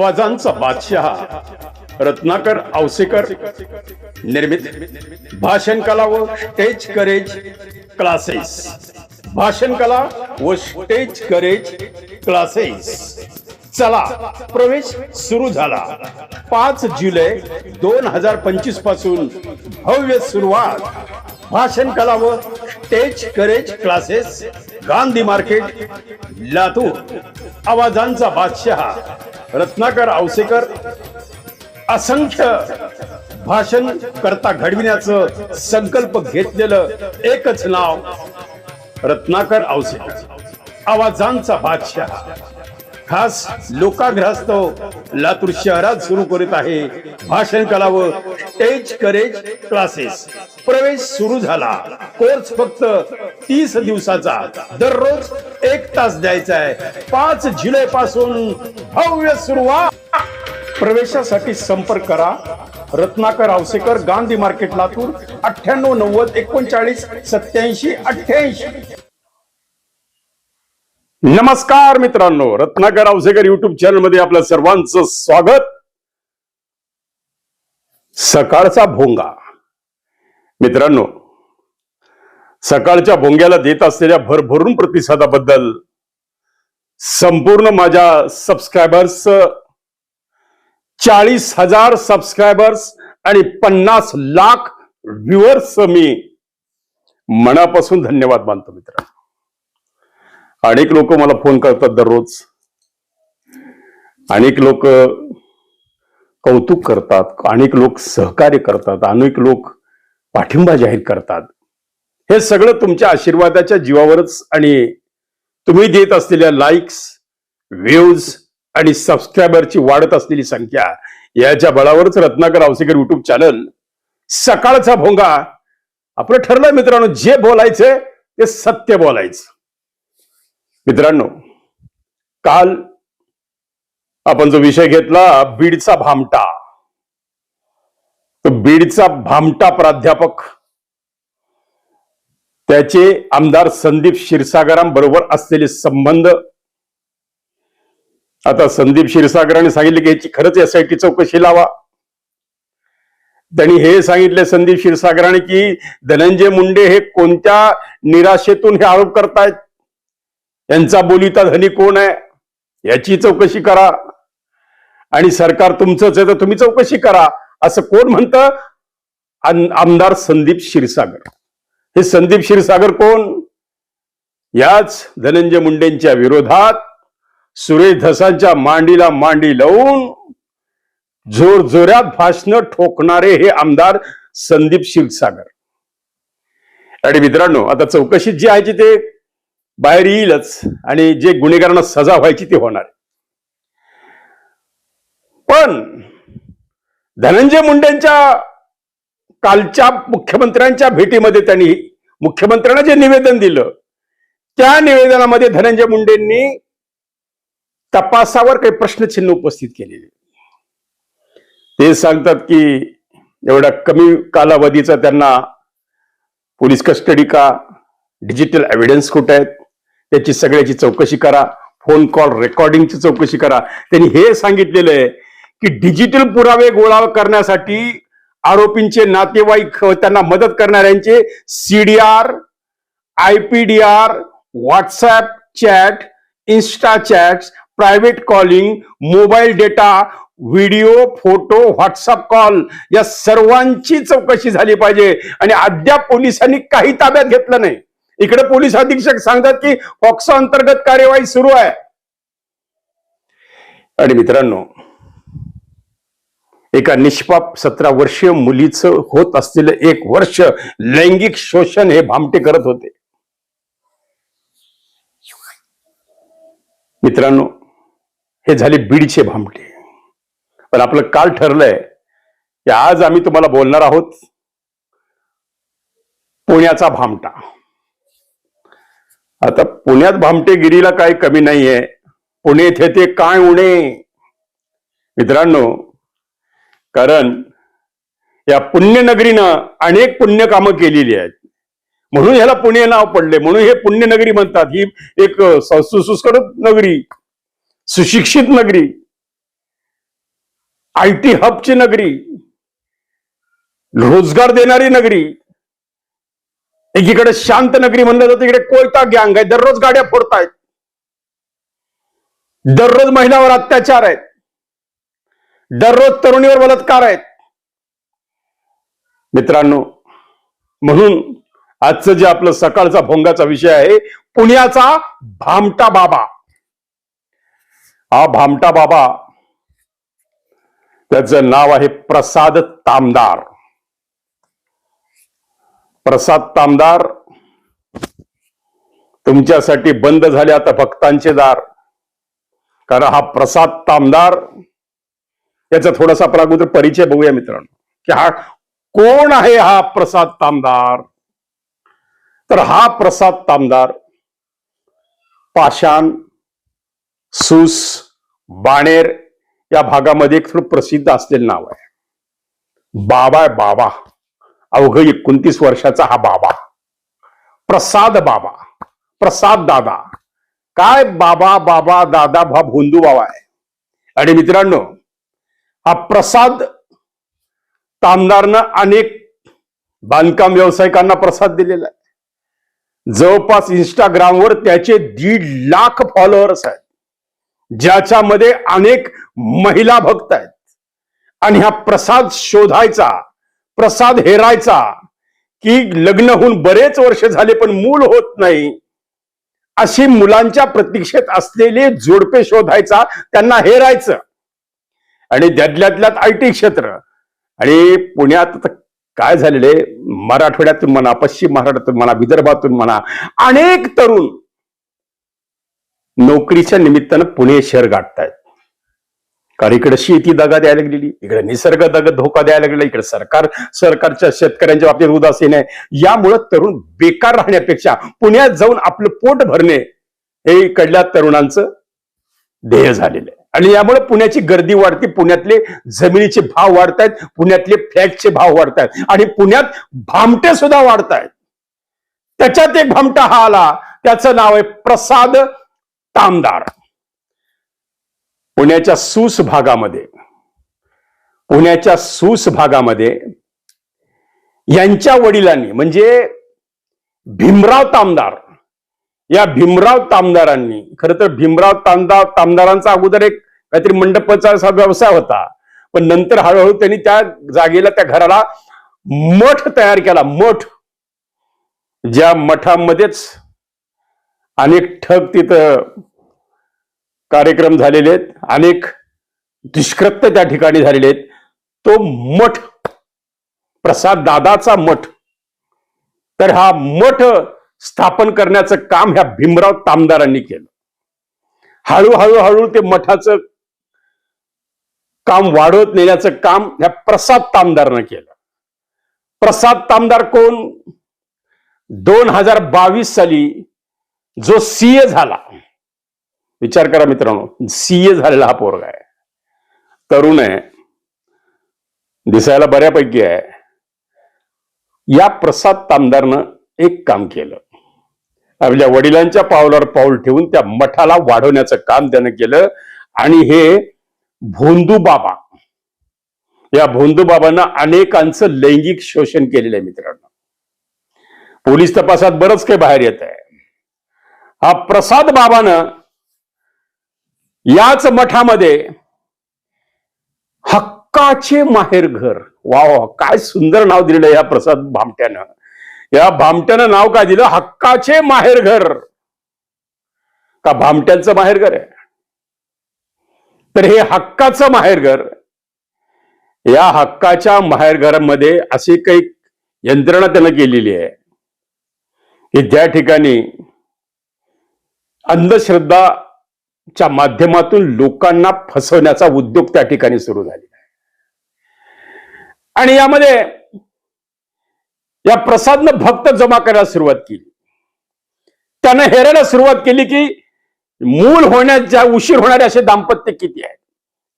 आवाजांचा बादशहा रत्नाकर औसेकर निर्मित भाषण कला व स्टेज करेज क्लासेस भाषण कला व स्टेज करेज क्लासेस चला प्रवेश सुरू झाला. पाच जुलै दोन हजार पंचवीसपासून भव्य सुरुवात. भाषण कला व stage courage classes Gandhi market Latur. आवाजांचा बादशहा रत्नाकर आवसेकर असंख्य भाषण करता घडविण्याचं संकल्प घेतलेलं एकच नाव रत्नाकर आवसेकर. आवाजांचा बादशहा. खास लोकाग्रस्त लातूर शहरात सुरू करीत आहे भाषण कला व स्टेज करेज क्लासेस प्रवेश सुरू झाला. कोर्स फक्त तीस दिवसाचा. दररोज एक तास द्यायचा आहे. पाच जुलै पासून भव्य सुरुवात. प्रवेशासाठी संपर्क करा. रत्नाकर आवसेकर गांधी मार्केट लातूर अठ्ठ्याण्णव नव्वद एकोणचाळीस सत्याऐंशी अठ्ठ्याऐंशी. नमस्कार मित्रांनो रत्नाकर आवसेकर युट्यूब चॅनलमध्ये आपल्या सर्वांचं स्वागत. सकाळचा भोंगा. मित्रांनो सकाळच्या भोंग्याला देत असलेल्या भरभरून प्रतिसादाबद्दल संपूर्ण माझ्या सबस्क्रायबर्स चाळीस हजार सबस्क्रायबर्स आणि पन्नास लाख व्ह्युअर्स मी मनापासून धन्यवाद मानतो मित्रांनो. अनेक लोक मला फोन करतात दररोज. अनेक लोक कौतुक करतात अनेक लोक सहकार्य करतात अनेक लोक पाठिंबा जाहीर करतात. हे सगळं तुमच्या आशीर्वादाच्या जीवावरच आणि तुम्ही देत असलेल्या लाईक्स व्ह्यूज आणि सबस्क्रायबरची वाढत असलेली संख्या याच्या बळावरच रत्नाकर आवसेकर युट्यूब चॅनल सकाळचा भोंगा. आपलं ठरलं मित्रांनो जे बोलायचंय ते सत्य बोलायचं. मित्रांनो काल आपण जो विषय घेतला बीडचा भामटा. तो बीडचा भामटा प्राध्यापक त्याचे आमदार संदीप क्षीरसागरांबरोबर असलेले संबंध. आता संदीप क्षीरसागरांनी सांगितले की याची खरंच एसआयटी चौकशी लावा. त्यांनी हे सांगितले संदीप क्षीरसागरांनी की धनंजय मुंडे हे कोणत्या निराशेतून हे आरोप करतायत? यांचा बोलीता धनी कोण आहे? याची चौकशी करा. आणि सरकार तुमचंच आहे तर तुम्ही चौकशी करा. असं कोण म्हणतं? आम- आमदार संदीप क्षीरसागर. हे संदीप क्षीरसागर कोण? याच धनंजय मुंडेंच्या विरोधात सुरेश धसांच्या मांडीला मांडी लावून जोर जोरात भाषण ठोकणारे हे आमदार संदीप क्षीरसागर. आणि मित्रांनो आता चौकशीत जी आहे ते बाहेर येईलच आणि जे गुन्हेगारांना सजा व्हायची ती होणार. पण धनंजय मुंडेंच्या कालच्या मुख्यमंत्र्यांच्या भेटीमध्ये त्यांनी मुख्यमंत्र्यांना जे निवेदन दिलं त्या निवेदनामध्ये धनंजय मुंडेंनी तपासावर काही प्रश्नचिन्ह उपस्थित केलेले. ते सांगतात की एवढ्या कमी कालावधीचा त्यांना पोलीस कस्टडी का? डिजिटल एव्हिडन्स कुठे आहेत? त्याची सगळ्याची चौकशी करा. फोन कॉल रेकॉर्डिंगची चौकशी करा. त्यांनी हे सांगितलेलं आहे की डिजिटल पुरावे गोळा करण्यासाठी आरोपींचे नातेवाईक त्यांना मदत करणाऱ्यांचे CDR IPDR WhatsApp chat insta chat private calling mobile data video photo WhatsApp call या सर्वांची चौकशी झाली पाहिजे. आणि अद्याप पोलिसांनी काही ताब्यात घेतलं नाही. इकडे पोलीस अधीक्षक सांगतात की पॉक्सो अंतर्गत कार्यवाही सुरू आहे. आणि मित्रांनो एका निष्पाप सतरा वर्षीय मुलीचं होत असलेलं एक वर्ष लैंगिक शोषण हे भामटे करत होते. मित्रांनो हे झाले बीडचे भामटे. पण आपलं काल ठरलंय की आज आम्ही तुम्हाला बोलणार आहोत पुण्याचा भामटा. आता पुण्यात भामटेगिरीला काही कमी नाहीये. पुणे येथे ते काय उणे? मित्रांनो कारण या पुण्यनगरीनं अनेक पुण्य कामं केलेली आहेत. म्हणून ह्याला पुणे नाव पडले. म्हणून हे पुण्यनगरी म्हणतात. ही एक सुसुस्कृत नगरी सुशिक्षित नगरी आय टी हबची नगरी रोजगार देणारी नगरी एकीकडे शांत नगरी म्हणलं जातं इकडे कोयता गँग आहे. दररोज गाड्या फोडतायत. दररोज महिलावर अत्याचार आहेत. दररोज तरुणीवर बलात्कार आहेत. मित्रांनो म्हणून आजचं जे आपलं सकाळचा भोंगाचा विषय आहे पुण्याचा भामटा बाबा. हा भामटा बाबा त्याचं नाव आहे प्रसाद तामदार. प्रसाद तामदार तुमच्यासाठी बंद झाले आता भक्तांचे दार. कारण हा प्रसाद तामदार याचा थोडासा आपण अगोदर परिचय बघूया मित्रांनो. की हा कोण आहे हा प्रसाद तामदार? तर हा प्रसाद तामदार पाषाण सूस बाणेर या भागामध्ये एक थोडं प्रसिद्ध असलेलं नाव आहे. बाबा बाबा. अवघ एकोणतीस वर्षाचा हा बाबा. प्रसाद बाबा. प्रसाद दादा. काय बाबा बाबा दादा भा भोंदू बाबा आहे? आणि मित्रांनो हा प्रसाद तामदारनं अनेक बांधकाम व्यावसायिकांना प्रसाद दिलेला आहे. जवळपास इंस्टाग्रामवर त्याचे दीड लाख फॉलोअर्स आहेत. ज्याच्यामध्ये अनेक महिला भक्त आहेत. आणि हा प्रसाद शोधायचा प्रसाद हेरायचा की लग्न होऊन बरेच वर्ष झाले पण मूल होत नाही. अशी मुलांच्या प्रतीक्षेत असलेले जोडपे शोधायचा त्यांना हेरायचं. आणि त्यातल्या आय टी क्षेत्र. आणि पुण्यात काय झालेले? मराठवाड्यातून म्हणा पश्चिम महाराष्ट्रातून म्हणा विदर्भातून म्हणा अनेक तरुण नोकरीच्या निमित्तानं पुणे शहर गाठतायत. कारण इकडे शेती दगा द्यायला लागलेली इकडे निसर्ग दग धोका द्यायला लागलेला इकडे सरकार सरकारच्या शेतकऱ्यांच्या बाबतीत उदासीन आहे. यामुळं तरुण बेकार राहण्यापेक्षा पुण्यात जाऊन आपलं पोट भरणे हे इकडल्या तरुणांचं ध्येय झालेलं आहे. आणि यामुळे पुण्याची गर्दी वाढते पुण्यातले जमिनीचे भाव वाढतायत पुण्यातले फ्लॅटचे भाव वाढतायत आणि पुण्यात भामटे सुद्धा वाढतायत. त्याच्यात एक भामटा हा आला त्याचं नाव आहे प्रसाद तामदार. पुण्याच्या सूस भागामध्ये पुण्याच्या सूस भागामध्ये यांच्या वडिलांनी म्हणजे भीमराव तामदार या भीमराव तामदारांनी खर तर भीमराव तामदार तामदारांचा अगोदर एक काहीतरी मंडपाचा असा व्यवसाय होता पण नंतर हळूहळू त्यांनी त्या जागेला त्या घराला मठ तयार केला मठ ज्या मठामध्येच अनेक ठग तिथं कार्यक्रम झालेले आहेत. अनेक दुष्कृत्य त्या ठिकाणी झालेले आहेत. तो मठ प्रसाद दादाचा मठ. तर हा मठ स्थापन करण्याचं काम ह्या भीमराव तामदारांनी केलं. हळूहळू हळू ते मठाचं काम वाढवत नेण्याचं काम ह्या प्रसाद तामदारनं केलं. प्रसाद तामदार कोण? दोन हजार बावीस साली जो सीए झाला. विचार करा मित्रांनो सीए झालेला हा पोरगा आहे. तरुण आहे. दिसायला बऱ्यापैकी आहे. या प्रसाद तामदारनं एक काम केलं. आपल्या वडिलांच्या पावलावर पाऊल ठेवून त्या मठाला वाढवण्याचं काम त्यानं केलं. आणि हे भोंदू बाबा. या भोंदू बाबांना अनेकांचं लैंगिक शोषण केलेलं आहे मित्रांनो. पोलीस तपासात बरंच काही बाहेर येत आहे हा प्रसाद बाबानं याच मठामध्ये हक्काचे माहेर घर. वा काय सुंदर नाव दिलेलं या प्रसाद भामट्यानं. या भामट्यानं नाव काय दिलं? हक्काचे माहेर घर. का भामट्यांचं माहेर घर आहे? तर हे हक्काचं माहेरघर या हक्काच्या माहेरघरामध्ये अशी काही यंत्रणा त्यानं केलेली आहे. की त्या ठिकाणी अंधश्रद्धा च्या माध्यमातून लोकांना फसवण्याचा उद्योग त्या ठिकाणी सुरू झालेला आहे. आणि यामध्ये या प्रसादनं भक्त जमा करायला सुरुवात केली. त्यानं हेरायला सुरुवात केली की मूल होण्याच्या उशीर होणारे असे दाम्पत्य किती आहेत?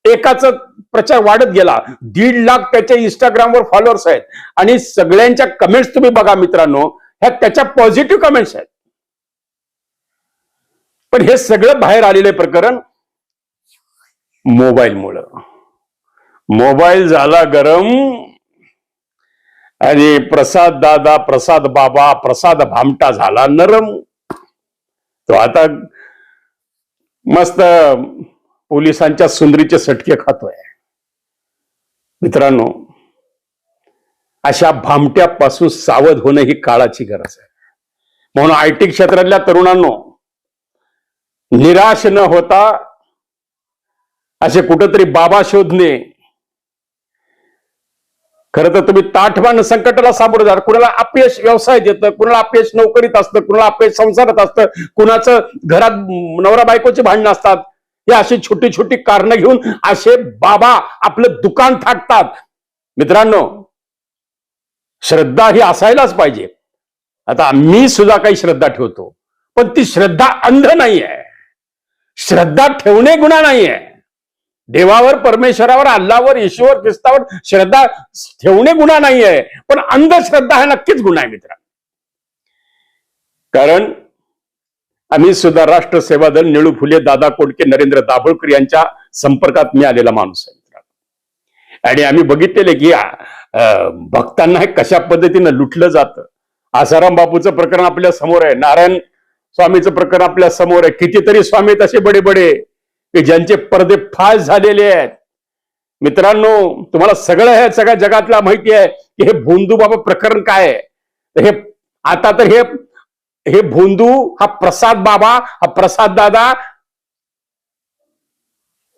एकाच प्रचार वाढत गेला. दीड लाख त्याच्या इंस्टाग्रामवर फॉलोअर्स आहेत. आणि सगळ्यांच्या कमेंट्स तुम्ही बघा मित्रांनो ह्या त्याच्या पॉझिटिव्ह कमेंट्स आहेत. पण हे सगळं बाहेर आलेलं प्रकरण मोबाईलमुळं मोबाईल झाला गरम आणि प्रसाद दादा प्रसाद बाबा प्रसाद भामटा झाला नरम. तो आता मस्त पोलिसांच्या सुंदरीचे सटके खातोय. मित्रांनो अशा भामट्यापासून सावध होणं ही काळाची गरज आहे. म्हणून आय टी क्षेत्रातल्या तरुणांनो निराश न होता असे कुठंतरी बाबा शोधणे. खरं तर तुम्ही ताठवान संकटाला सामोरं जा. कुणाला अपयश व्यवसायात येतं कुणाला अपयश नोकरीत असतं कुणाला अपयश संसारात असतं कुणाचं घरात नवरा बायकोची भांडणं असतात. हे अशी छोटी छोटी कारणं घेऊन असे बाबा आपलं दुकान थाटतात. मित्रांनो श्रद्धा ही असायलाच पाहिजे. आता मी सुद्धा काही श्रद्धा ठेवतो पण ती श्रद्धा अंध नाही आहे श्रद्धा ठेवणे गुन्हा नाहीये. देवावर परमेश्वरावर अल्लावर येशूवर ख्रिस्तावर श्रद्धा ठेवणे गुन्हा नाहीये. पण अंधश्रद्धा हा नक्कीच गुन्हा आहे मित्र. कारण आम्ही सुद्धा राष्ट्र सेवा दल निळू फुले दादा कोडके नरेंद्र दाभोळकर यांच्या संपर्कात मी आलेला माणूस आहे मित्र. आणि आम्ही बघितलेले की अं, भक्तांना हे कशा पद्धतीनं लुटलं जातं. आसाराम बापूचं प्रकरण आपल्यासमोर आहे. नारायण स्वामीचं प्रकरण आपल्यासमोर आहे. कितीतरी स्वामी तसे बडे बडे की ज्यांचे पडदे फास झालेले आहेत. मित्रांनो तुम्हाला सगळं हे सगळ्या जगातला माहिती आहे की हे भोंदू बाबा प्रकरण काय आहे? हे आता तर हे हे भोंदू हा प्रसाद बाबा हा प्रसाद दादा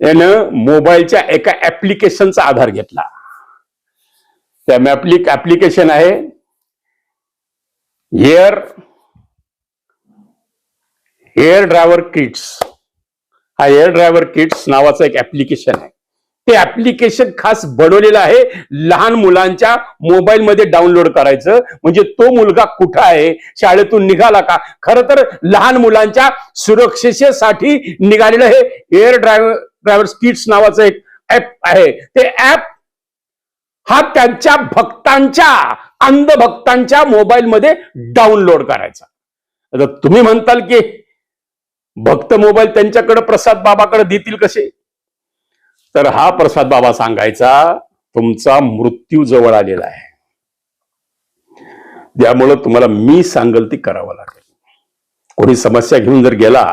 यानं मोबाईलच्या एका ऍप्लिकेशनचा आधार घेतला. त्या ऍप्लिकेशन आहे हेअर हेअर ड्रायव्हर किट्स. हा एअर ड्रायव्हर किट्स नावाचं एक ऍप्लिकेशन आहे. ते ऍप्लिकेशन खास बनवलेलं आहे लहान मुलांच्या मोबाईलमध्ये डाउनलोड करायचं. म्हणजे तो मुलगा कुठं आहे? शाळेतून निघाला का? खरं तर लहान मुलांच्या सुरक्षेसाठी निघालेलं हे एअर ड्रायव्हर ड्रायव्हर किट्स नावाचं एक ऍप आहे. ते ऍप हा त्यांच्या भक्तांच्या अंध भक्तांच्या मोबाईलमध्ये डाउनलोड करायचा. आता तुम्ही म्हणताल की भक्त मोबाईल त्यांच्याकडे प्रसाद बाबाकडे देतील कसे? तर हा प्रसाद बाबा सांगायचा तुमचा मृत्यू जवळ आलेला आहे. त्यामुळं तुम्हाला मी सांगल ती करावं लागेल. कोणी समस्या घेऊन जर गेला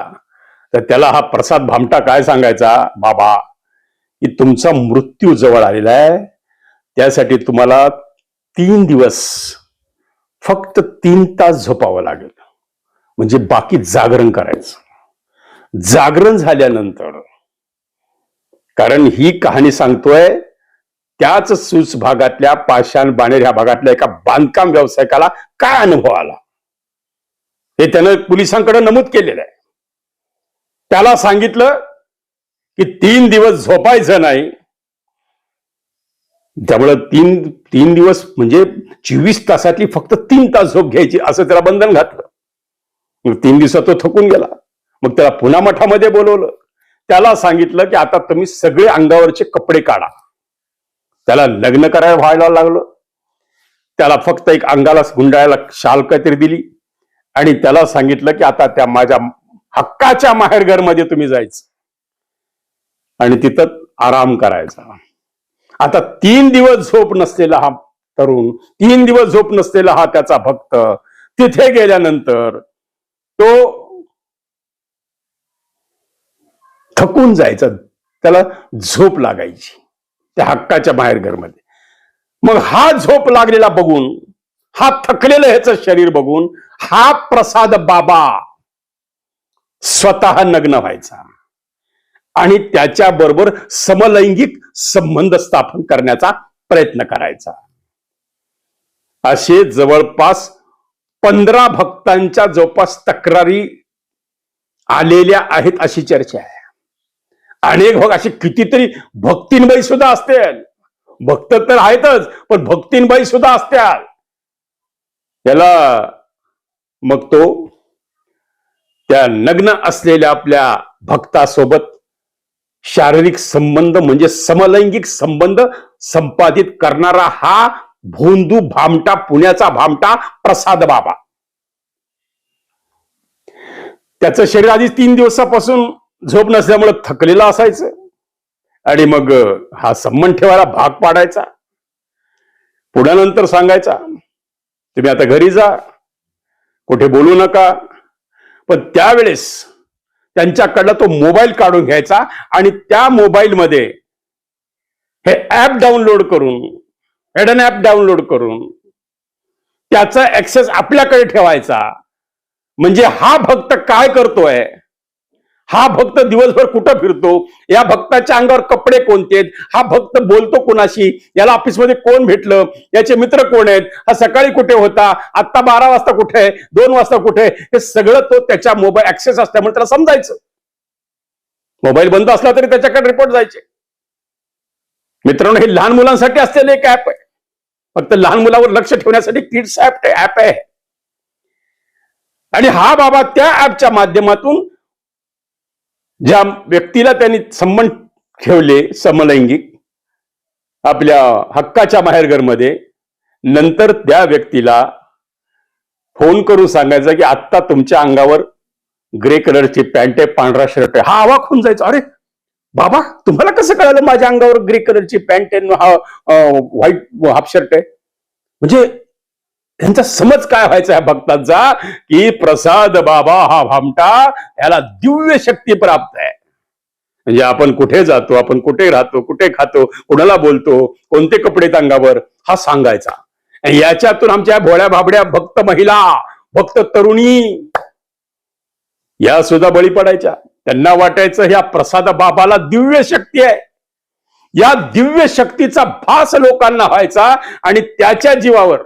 तर त्याला हा प्रसाद भामटा काय सांगायचा? बाबा की तुमचा मृत्यू जवळ आलेला आहे. त्यासाठी तुम्हाला तीन दिवस फक्त तीन तास झोपावं लागेल. म्हणजे बाकी जागरण करायचं. जागरण झाल्यानंतर. कारण ही कहाणी सांगतोय त्याच सूच भागातल्या पाषाण बाणेर ह्या भागातल्या एका बांधकाम व्यावसायिकाला काय अनुभव आला? हे त्यानं पोलिसांकडे नमूद केलेलं आहे. त्याला सांगितलं की तीन दिवस झोपायचं नाही. त्यामुळं तीन तीन दिवस म्हणजे चोवीस तासातली फक्त तीन तास झोप घ्यायची असं त्याला बंधन घातलं. मग तीन दिवसात तो थकून गेला. मग त्याला पुन्हा मठामध्ये बोलवलं. त्याला सांगितलं की आता तुम्ही सगळे अंगावरचे कपडे काढा. त्याला लग्न करायला व्हायला लागलं. त्याला फक्त एक अंगाला गुंडाळायला शाल काहीतरी दिली. आणि त्याला सांगितलं की आता त्या माझ्या हक्काच्या माहेरघरमध्ये तुम्ही जायचं. आणि तिथं आराम करायचा. आता तीन दिवस झोप नसलेला हा तरुण तीन दिवस झोप नसलेला हा त्याचा भक्त तिथे गेल्यानंतर तो थकून जायचं त्याला झोप लागायची त्या हक्काच्या बाहेरघरमध्ये मग हा झोप लागलेला बघून हा थकलेलं ह्याचं शरीर बघून हा प्रसाद बाबा स्वतः नग्न व्हायचा. आणि त्याच्या बरोबर समलैंगिक संबंध स्थापन करण्याचा प्रयत्न करायचा. असे जवळपास पंधरा भक्तांच्या जवळपास तक्रारी आलेल्या आहेत अशी चर्चा आहे. अनेक भक्त अशी कितीतरी भक्तीनबाई सुद्धा असतील. भक्त तर आहेतच पण भक्तीनबाई सुद्धा असत्याल. त्याला मग तो त्या नग्न असलेल्या आपल्या भक्तासोबत शारीरिक संबंध म्हणजे समलैंगिक संबंध संपादित करणारा हा भोंदू भामटा पुण्याचा भामटा प्रसाद बाबा. त्याचं शरीर आधी तीन दिवसापासून झोप नसल्यामुळे थकलेलं असायचं. आणि मग हा संबंध ठेवायला भाग पाडायचा. पुढ्यानंतर नंतर सांगायचा तुम्ही आता घरी जा. कुठे बोलू नका. पण त्यावेळेस त्यांच्याकडला तो मोबाईल काढून घ्यायचा आणि त्या मोबाईलमध्ये हे ऍप डाउनलोड करून हेडन ऍप डाउनलोड करून त्याचा ऍक्सेस आपल्याकडे ठेवायचा. म्हणजे हा भक्त काय करतोय? हा भक्त दिवसभर कुठं फिरतो? या भक्ताच्या अंगावर कपडे कोणते आहेत? हा भक्त बोलतो कोणाशी? याला ऑफिसमध्ये कोण भेटलं? याचे मित्र कोण आहेत? हा सकाळी कुठे होता? आत्ता बारा वाजता कुठे आहे? दोन वाजता कुठे आहे? हे सगळं तो त्याच्या मोबाईल ऍक्सेस असल्यामुळे त्याला समजायचं. मोबाईल बंद असला तरी त्याच्याकडे रिपोर्ट जायचे. मित्रांनो हे लहान मुलांसाठी असलेलं एक ऍप आहे. फक्त लहान मुलावर लक्ष ठेवण्यासाठी किड्स ऍप ऍप आहे. आणि हा बाबा त्या ऍपच्या माध्यमातून ज्या व्यक्तीला त्यांनी संबंध ठेवले समलैंगिक आपल्या हक्काच्या माहेरघरमध्ये नंतर त्या व्यक्तीला फोन करून सांगायचं की आत्ता तुमच्या अंगावर ग्रे कलरची पॅन्ट आहे पांढरा शर्ट आहे. हा आवाक होऊन जायचा. अरे बाबा तुम्हाला कसं कळालं माझ्या अंगावर ग्रे कलरची पॅन्ट आहे हा व्हाईट हाफ शर्ट आहे? म्हणजे त्यांचा समज काय व्हायचा ह्या भक्तांचा? की प्रसाद बाबा हा भामटा याला दिव्य शक्ती प्राप्त आहे. म्हणजे आपण कुठे जातो आपण कुठे राहतो कुठे खातो कुणाला बोलतो कोणते कपडे आहेत अंगावर हा सांगायचा. याच्यातून आमच्या भोळ्या भाबड्या भक्त महिला भक्त तरुणी या सुद्धा बळी पडायच्या. त्यांना वाटायचं ह्या प्रसाद बाबाला दिव्य शक्ती आहे. या दिव्य शक्तीचा भास लोकांना व्हायचा आणि त्याच्या जीवावर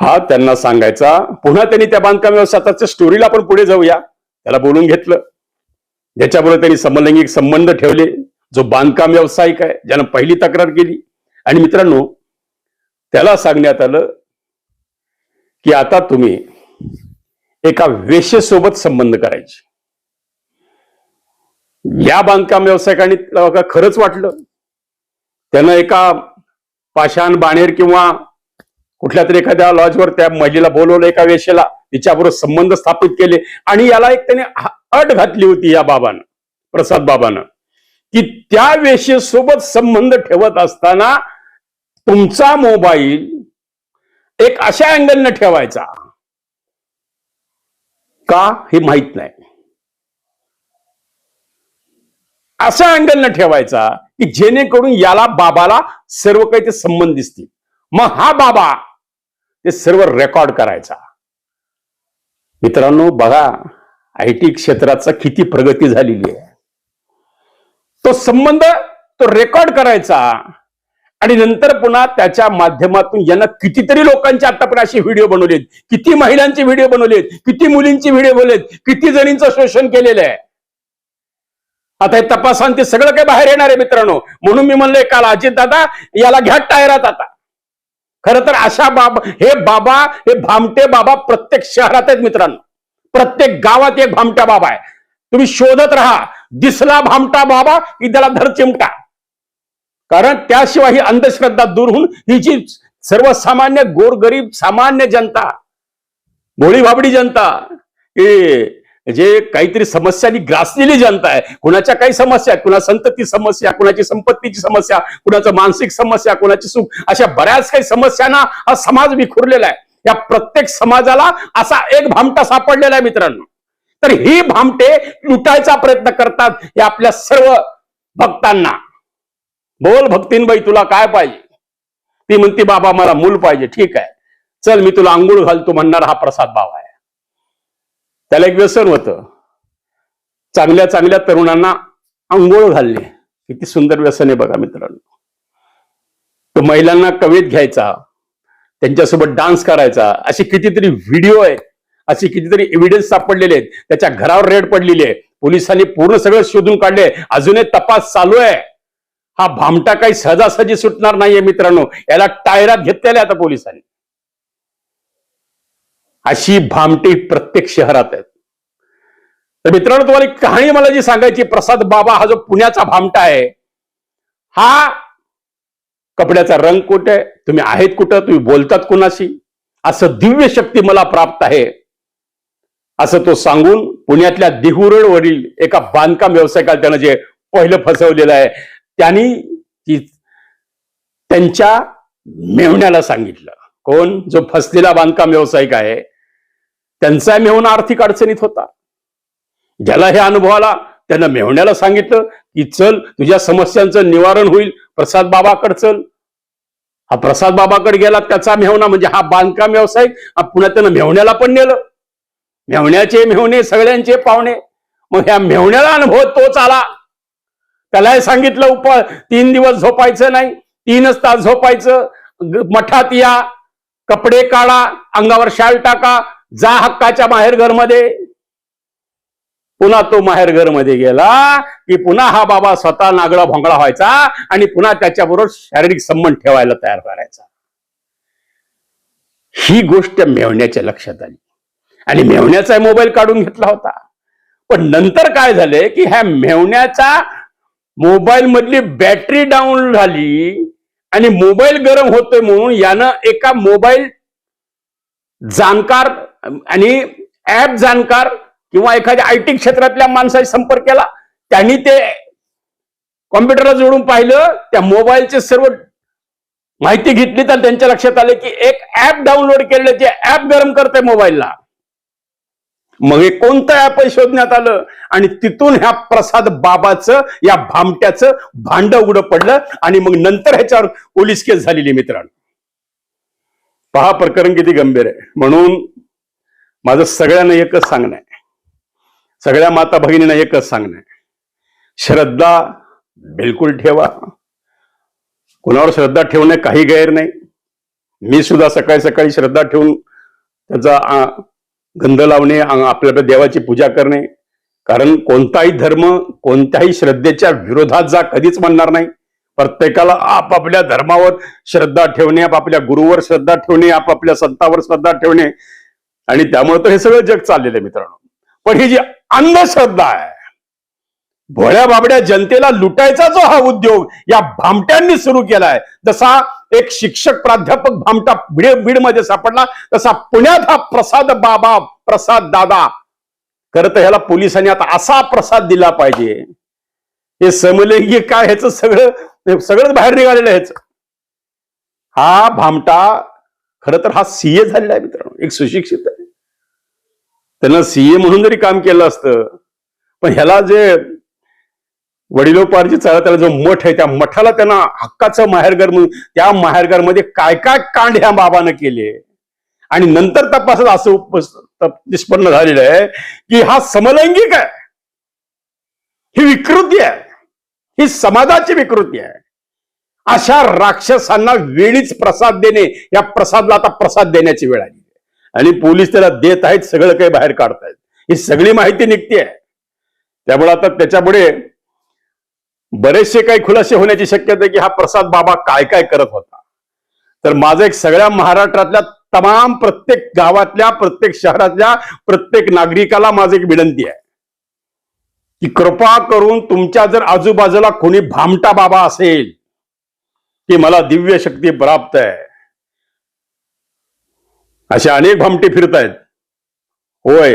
हा त्यांना सांगायचा. पुन्हा त्यांनी त्या बांधकाम व्यवसायाच्या स्टोरीला आपण पुढे जाऊया. त्याला बोलून घेतलं. ज्याच्याबरोबर त्यांनी समलैंगिक संबंध ठेवले. जो बांधकाम व्यावसायिक आहे ज्यानं पहिली तक्रार केली. आणि मित्रांनो त्याला सांगण्यात आलं की आता तुम्ही एका वेशेसोबत संबंध करायचे. या बांधकाम व्यावसायिकांनी खरंच वाटलं. त्यानं एका पाषाण बाणेर किंवा कुठल्या तरी एखाद्या लॉजवर त्या महिलेला बोलवलं एका वेशेला तिच्याबरोबर संबंध स्थापित केले. आणि याला एक त्याने अट घातली होती या बाबानं प्रसाद बाबानं. की त्या वेशेसोबत संबंध ठेवत असताना तुमचा मोबाईल एक अशा अँगलनं ठेवायचा. का? हे माहीत नाही. अशा अँगलनं ठेवायचा की जेणेकरून याला बाबाला सर्व काही ते संबंध दिसतील. मग हा बाबा ते सर्व रेकॉर्ड करायचा. मित्रांनो बघा आय टी क्षेत्राचा किती प्रगती झालेली आहे. तो संबंध तो रेकॉर्ड करायचा आणि नंतर पुन्हा त्याच्या माध्यमातून यांना कितीतरी लोकांचे आतापर्यंत असे व्हिडिओ बनवलेत. किती महिलांचे व्हिडिओ बनवलेत किती मुलींचे व्हिडिओ बनवलेत किती जणींचं शोषण केलेलं आहे. आता हे तपासान ते सगळं काही बाहेर येणार आहे मित्रांनो. म्हणून मी म्हणलोय काल अजित दादा याला घ्या टायरात आता. खरं तर अशा बाबा हे बाबा हे भामटे बाबा प्रत्येक शहरात आहेत मित्रांनो. प्रत्येक गावात एक भामटा बाबा आहे. तुम्ही शोधत राहा दिसला भामटा बाबा की त्याला धर चिमटा. कारण त्याशिवाय ही अंधश्रद्धा दूर होऊन ही जी सर्वसामान्य गोरगरीब सामान्य जनता भोळी भाबडी जनता हे जे काहीतरी समस्यांनी ग्रासलेली जनता आहे कुणाच्या काही समस्या आहेत? कुणा संतती समस्या कुणाची संपत्तीची समस्या कुणाचं मानसिक समस्या कुणाची सुख अशा बऱ्याच काही समस्यांना हा समाज विखुरलेला आहे. या प्रत्येक समाजाला असा एक भामटा सापडलेला आहे मित्रांनो. तर ही भामटे लुटायचा प्रयत्न करतात हे आपल्या सर्व भक्तांना. बोल भक्तीनबाई तुला काय पाहिजे? ती म्हणते बाबा मला मूल पाहिजे. ठीक आहे. चल मी तुला आंघोळ घालतो म्हणणार हा प्रसाद भाव आहे. त्याला एक व्यसन होतं. चांगल्या चांगल्या तरुणांना आंघोळ घालणे. किती सुंदर व्यसन आहे बघा मित्रांनो. तो महिलांना कवेत घ्यायचा त्यांच्यासोबत डान्स करायचा असे कितीतरी व्हिडिओ आहेत असे कितीतरी एव्हिडन्स सापडलेले आहेत. त्याच्या घरावर रेड पडलेली आहे. पोलिसांनी पूर्ण सगळं शोधून काढले अजूनही तपास चालू आहे. हा भामटा काही सहजासहजी सुटणार नाहीये मित्रांनो. याला टायरात घेतलेला आता पोलिसांनी. अशी भामटी प्रत्येक शहरात आहेत. तर मित्रांनो तुम्हाला एक कहाणी मला जी सांगायची प्रसाद बाबा हा जो पुण्याचा भामटा आहे हा कपड्याचा रंग कुठे तुम्ही आहेत कुठं? तुम्ही बोलतात कुणाशी? असं दिव्य शक्ती मला प्राप्त आहे. असं तो सांगून पुण्यातल्या देहुरडवरील एका बांधकाम व्यावसायिकाला त्यानं जे पहिलं फसवलेलं आहे त्यांनी ती त्यांच्या मेवण्याला सांगितलं. कोण? जो फसलेला बांधकाम व्यावसायिक आहे त्यांचा मेहून आर्थिक अडचणीत होता. ज्याला हे अनुभव आला त्यांना मेहण्याला सांगितलं की चल तुझ्या समस्यांचं निवारण होईल. प्रसाद बाबाकडे चल. हा प्रसाद बाबाकडे गेला त्याचा मेहणा म्हणजे हा बांधकाम व्यावसायिक पुन्हा त्यानं मेहण्याला पण नेलं. मेहण्याचे मेहणे सगळ्यांचे पाहुणे. मग ह्या मेहण्याला अनुभव तोच आला. त्यालाही सांगितलं उप तीन दिवस झोपायचं नाही तीनच तास झोपायचं. मठात या कपडे काढा अंगावर शाल टाका जा हक्काच्या माहेरघरमध्ये पुन्हा तो माहेरघरमध्ये गेला की पुन्हा हा बाबा स्वतः नागडा भोंगळा व्हायचा आणि पुन्हा त्याच्याबरोबर शारीरिक संबंध ठेवायला तयार करायचा. ही गोष्ट मेवण्याच्या लक्षात आली. आणि मेवण्याचा मोबाईल काढून घेतला होता. पण नंतर काय झालंय की ह्या मेवण्याचा मोबाईल मधली बॅटरी डाऊन झाली आणि मोबाईल गरम होतोय म्हणून यानं एका मोबाईल जाणकार आणि ऍप जाणकार किंवा एखाद्या आय टी क्षेत्रातल्या माणसाशी संपर्क केला त्यांनी ते कॉम्प्युटरला जोडून पाहिलं त्या मोबाईलचे सर्व माहिती घेतली तर त्यांच्या लक्षात आलं की एक ऍप डाउनलोड केलेलं ते ऍप गरम करते मोबाईलला. मग हे कोणतं ऍप शोधण्यात आलं? आणि तिथून ह्या प्रसाद बाबाचं या भामट्याचं भांड उघडं पडलं आणि मग नंतर ह्याच्यावर पोलीस केस झालेली मित्रांनो. पहा प्रकरण किती गंभीर आहे. म्हणून माझं सगळ्यांना एकच सांगणं आहे. सगळ्या माता भगिनींना एकच सांगणं आहे. श्रद्धा बिलकुल ठेवा. कोणावर श्रद्धा ठेवणे काही गैर नाही. मी सुद्धा सकाळी सकाळी श्रद्धा ठेवून त्याचा गंध लावणे आपल्या आपल्या देवाची पूजा करणे. कारण कोणताही धर्म कोणत्याही श्रद्धेच्या विरोधात जा कधीच म्हणणार नाही. प्रत्येकाला आपापल्या धर्मावर श्रद्धा ठेवणे आपापल्या गुरुवर श्रद्धा ठेवणे आपापल्या संतावर श्रद्धा ठेवणे. आणि त्यामुळे तर हे सगळं जग चाललेलं आहे मित्रांनो. पण ही जी अंधश्रद्धा आहे भोळ्या बाबड्या जनतेला लुटायचा जो हा उद्योग या भामट्यांनी सुरू केलाय. जसा एक शिक्षक प्राध्यापक भामटा बीड बीडमध्ये सापडला तसा पुण्यात हा प्रसाद बाबा प्रसाद दादा खरं तर ह्याला पोलिसांनी आता असा प्रसाद दिला पाहिजे. हे समलैंगिक काय ह्याचं सगळं सगळंच बाहेर निघालेलं ह्याच. हा भामटा खरं तर हा सीए झालेला आहे मित्रांनो एक सुशिक्षित आहे. त्यांना सीए म्हणून जरी काम केलं असतं पण ह्याला जे वडिलोपार्जित चालत त्याला जो मठ आहे त्या मठाला त्यांना हक्काचं माहेरघर म्हणून त्या माहेरघरमध्ये काय काय कांड ह्या बाबानं केले. आणि नंतर तपासात असं निष्पन्न झालेलं आहे की हा समलैंगिक आहे. ही विकृती आहे. ही समाजाची विकृती आहे. अशा राक्षसांना वेळीच प्रसाद देणे या प्रसादला आता प्रसाद देण्याची वेळ आली. आहे. आणि पोलीस त्याला देत आहेत सगळं काही बाहेर काढतायत ही सगळी माहिती निघते त्यामुळे आता त्याच्यापुढे बरेचसे काही खुलासे होण्याची शक्यता की हा प्रसाद बाबा काय काय करत होता. तर माझं एक सगळ्या महाराष्ट्रातल्या तमाम प्रत्येक गावातल्या प्रत्येक शहरातल्या प्रत्येक नागरिकाला माझं एक विनंती आहे. की कृपा करून तुमच्या जर आजूबाजूला कोणी भामटा बाबा असेल की मला दिव्य शक्ती प्राप्त आहे. असे अनेक भामटे फिरत आहेत होय.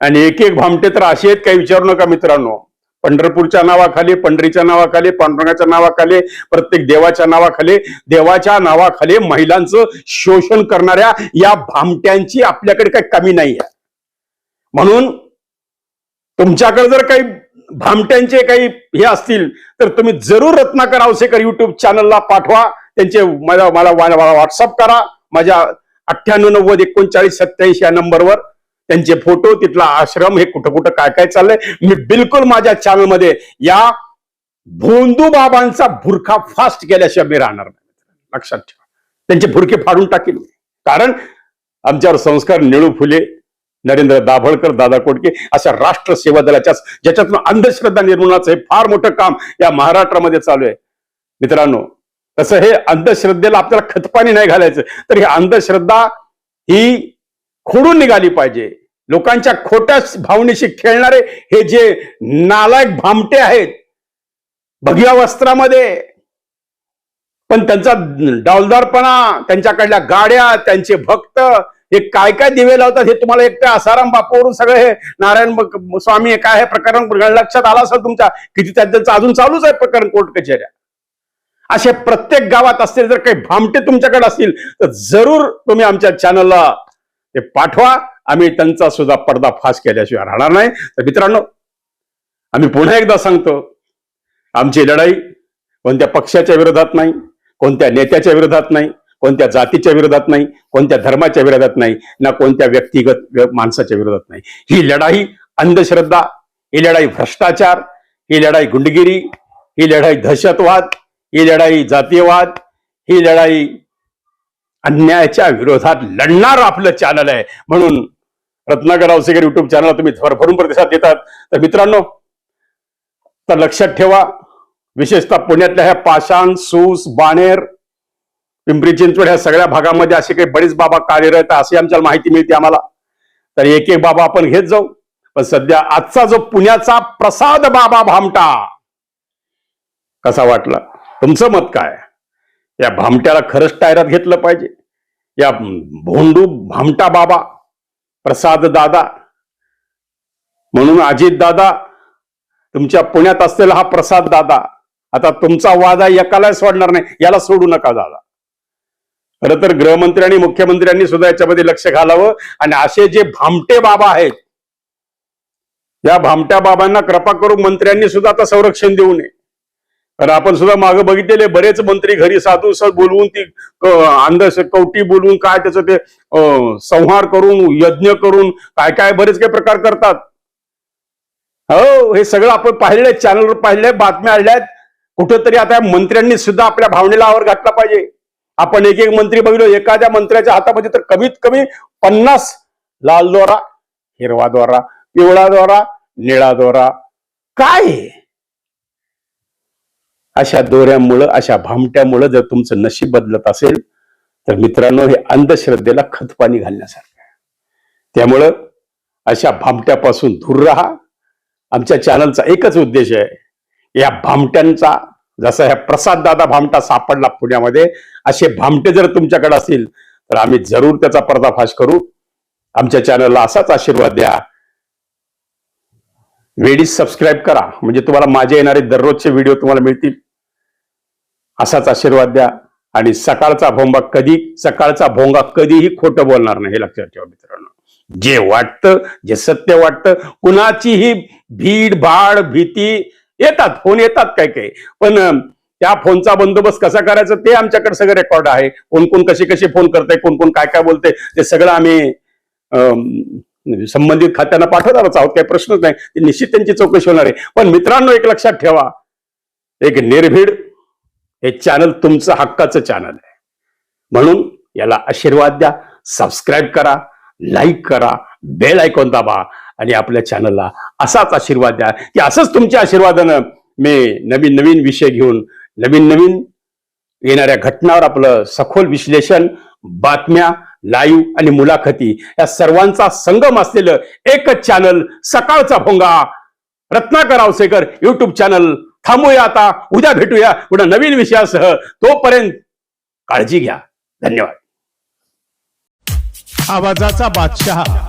आणि एक एक भामटे तर असे आहेत काही विचारू नका मित्रांनो. पंढरपूरच्या नावाखाली पंढरीच्या नावाखाली पांडुरंगाच्या नावाखाली प्रत्येक देवाच्या नावाखाली देवाच्या नावाखाली महिलांचं शोषण करणाऱ्या या भामट्यांची आपल्याकडे काही कमी नाही आहे म्हणून तुमच्याकडे जर काही भामट्यांचे काही हे असतील तर तुम्ही जरूर रत्नाकर आवसेकर युट्यूब चॅनलला पाठवा. त्यांचे मला मला व्हॉट्सअप करा. माझ्या अठ्ठ्याण्णव नव्वद एकोणचाळीस सत्याऐंशी या नंबरवर त्यांचे फोटो तिथला आश्रम हे कुठं कुठं काय काय चाललंय मी बिलकुल माझ्या चॅनलमध्ये या भोंदू बाबांचा बुरखा फास्ट केल्याशिवाय मी राहणार नाही. लक्षात ठेवा. त्यांचे भुरके फाडून टाकेल कारण आमच्यावर संस्कार निळू फुले नरेंद्र दाभोळकर दादा कोटके अशा राष्ट्र सेवा दलाच्या ज्याच्यातून अंधश्रद्धा निर्मूलनाचं हे फार मोठं काम या महाराष्ट्रामध्ये चालू आहे. मित्रांनो तसं हे अंधश्रद्धेला आपल्याला खतपाणी नाही घालायचं तर ही अंधश्रद्धा ही खोडून निघाली पाहिजे. लोकांच्या खोट्या भावनेशी खेळणारे हे जे नालायक भामटे आहेत भगव्या वस्त्रामध्ये पण त्यांचा डौलदारपणा त्यांच्याकडल्या गाड्या त्यांचे भक्त हे काय काय दिवे लावतात हे तुम्हाला एक आसाराम बापूवरून सगळं हे नारायण स्वामी हे काय हे प्रकरण लक्षात आलं असेल तुमच्या किती त्यांचं अजून चालूच आहे प्रकरण कोर्ट कचेऱ्या. असे प्रत्येक गावात असतील जर काही भामटे तुमच्याकडे असतील तर जरूर तुम्ही आमच्या चॅनलला ते पाठवा. आम्ही त्यांचा सुद्धा पर्दाफाश केल्याशिवाय राहणार नाही. तर मित्रांनो आम्ही पुन्हा एकदा सांगतो आमची लढाई कोणत्या पक्षाच्या विरोधात नाही कोणत्या नेत्याच्या विरोधात नाही कोणत्या जातीच्या विरोधात नाही कोणत्या धर्माच्या विरोधात नाही ना कोणत्या व्यक्तिगत माणसाच्या विरोधात नाही. ही लढाई अंधश्रद्धा ही लढाई भ्रष्टाचार ही लढाई गुंडगिरी ही लढाई दहशतवाद ही लढाई जातीयवाद ही लढाई अन्यायाच्या विरोधात लढणार आपलं चॅनल आहे. म्हणून रत्नाकर रावसेकर युट्यूब चॅनलला तुम्ही भरभरून प्रतिसाद देतात. तर मित्रांनो तर लक्षात ठेवा विशेषतः पुण्यातल्या ह्या पाषाण सूस बाणेर पिंपरी चिंचवड ह्या सगळ्या भागामध्ये असे काही बरेच बाबा कार्यरत अशी आमच्याला माहिती मिळते आम्हाला. तर एक एक बाबा आपण घेत जाऊ. पण सध्या आजचा जो पुण्याचा प्रसाद बाबा भामटा कसा वाटला? तुमचं मत काय? या भामट्याला खरंच टायरात घेतलं पाहिजे. या भोंडू भामटा बाबा प्रसाद दादा म्हणून अजित दादा तुमच्या पुण्यात असलेला हा प्रसाद दादा आता तुमचा वादा एकालाही सोडणार नाही याला सोडू नका दादा. खरं तर गृहमंत्री आणि मुख्यमंत्र्यांनी सुद्धा याच्यामध्ये लक्ष घालावं. आणि असे जे भामटे बाबा आहेत या भामट्या बाबांना कृपा करून मंत्र्यांनी सुद्धा आता संरक्षण देऊ नये. कारण आपण सुद्धा मागे बघितलेले बरेच मंत्री घरी साधू सर बोलवून ती अंध कवटी बोलवून काय त्याचं ते संहार करून यज्ञ करून काय काय बरेच काही प्रकार करतात. हो हे सगळं आपण पाहिलंय चॅनलवर पाहिलंय बातम्या आणल्यात कुठंतरी आता मंत्र्यांनी सुद्धा आपल्या भावनेला आवर घातला पाहिजे. आपण एक एक मंत्री बघितलो एखाद्या मंत्र्याच्या हातामध्ये तर कमीत कमी पन्नास लाल दोरा हिरवा दोरा पिवळा दोरा निळा दोरा. काय? अशा दोऱ्यामुळं अशा भामट्यामुळं जर तुमचं नशीब बदलत असेल तर मित्रांनो हे अंधश्रद्धेला खतपाणी घालण्यासारखं आहे. त्यामुळं अशा भामट्यापासून दूर राहा. आमच्या चॅनलचा एकच उद्देश आहे या भामट्यांचा जसा ह्या प्रसाद दादा भामटा सापडला पुण्यामध्ये असे भामटे जर तुमच्याकडे असतील तर आम्ही जरूर त्याचा पर्दाफाश करू. आमच्या चॅनलला असाच आशीर्वाद द्या. वेळीच सबस्क्राईब करा. म्हणजे तुम्हाला माझे येणारे दररोजचे व्हिडिओ तुम्हाला मिळतील. असाच आशीर्वाद द्या. आणि सकाळचा भोंगा कधी सकाळचा भोंगा कधीही खोटं बोलणार नाही हे लक्षात ठेवा मित्रांनो. जे वाटतं जे सत्य वाटतं कुणाचीही भीड भाड भीती येतात फोन येतात काय काय पण त्या फोनचा बंदोबस्त कसा करायचा ते आमच्याकडे सगळं रेकॉर्ड आहे. कोण कोण कसे कसे फोन करते कोण कोण काय काय बोलते ते सगळं आम्ही अं, संबंधित खात्यांना पाठवणारच आहोत काही प्रश्नच नाही. निश्चित त्यांची चौकशी होणार आहे. पण मित्रांनो एक लक्षात ठेवा. एक निर्भीड हे चॅनल तुमचं हक्काचं चॅनल आहे. म्हणून याला आशीर्वाद द्या सबस्क्राईब करा लाईक करा बेल ऐकून दाबा. आणि आपल्या चॅनलला असाच आशीर्वाद द्या. की असंच तुमच्या आशीर्वादानं मी नवीन नवीन विषय घेऊन नवीन नवीन येणाऱ्या घटनावर आपलं सखोल विश्लेषण बातम्या लाईव्ह आणि मुलाखती या सर्वांचा संगम असलेलं एकच चॅनल सकाळचा भोंगा. रत्नाकर आवसेकर युट्यूब चॅनल थांबूया आता उद्या भेटूया पुन्हा नवीन विषयासह. तोपर्यंत काळजी घ्या. धन्यवाद. आवाजाचा बादशहा.